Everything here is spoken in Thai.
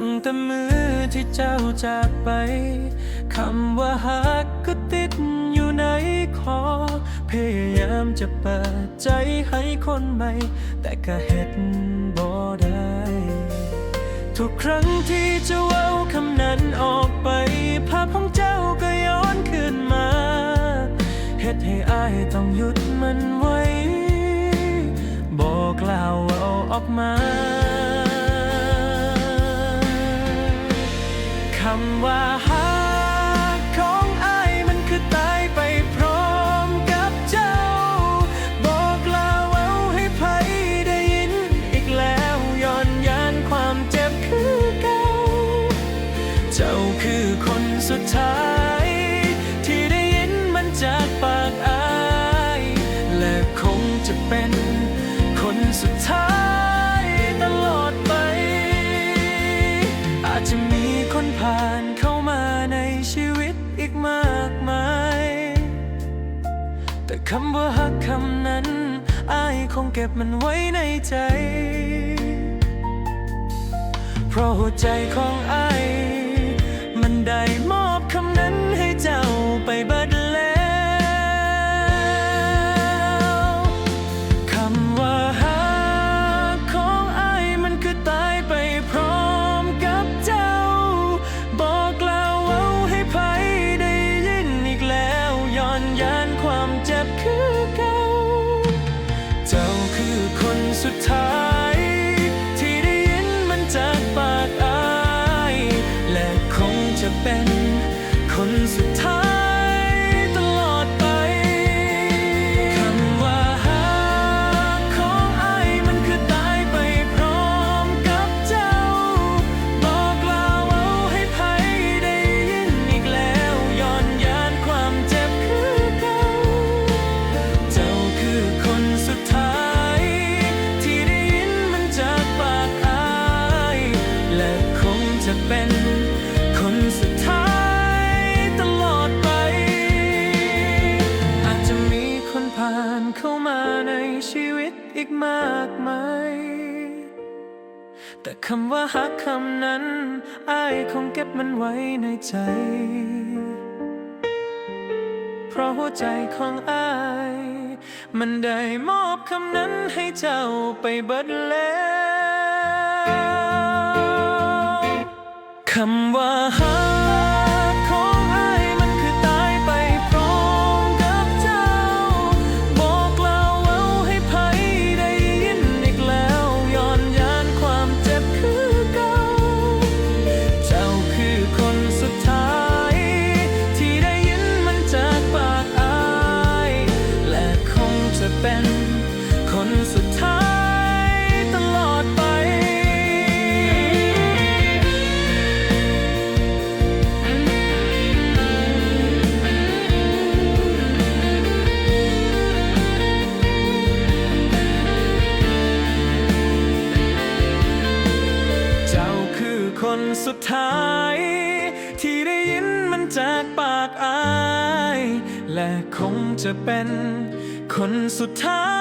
งแต่มือที่เจ้าจากไป คำว่าฮักก็ติดอยู่ในคอ พยายามจะเปิดใจให้คนใหม่ แต่ก็เฮ็ดบ่ได้ ทุกครั้งที่จ้าเอาคำนั้นออกไป ภาพของเจ้าก็ย้อนคืนมาเฮ็ดให้อายต้องหยุดมันไว้ บอกกล่าวเอาออกมาำว่าหากของอายมันคือตายไปพร้อมกับเจ้า บอกลาเว้าให้ไผได้ยินอีกแล้วย้อนยานความเจ็บคือเก่า เจ้าคือคนสุดท้าย คำว่าฮักคำนั้นอายคงเก็บมันไว้ในใจ เพราะหัวใจของอายมันได้ม สุดท้าย ที่ได้ยินมันจากปากอาย และคงจะเป็นคนสุด อีกมากมาย แต่คำว่าฮักคำนั้นอายคงเก็บมันไว้ในใจ เพราะหัวใจของอาย มันได้มอบคำนั้นให้เจ้าไปเบิดแล้วคำว่าฮัก คนสุดท้าย ที่ได้ยินมันจากปากอาย และคงจะเป็นคนสุดท้าย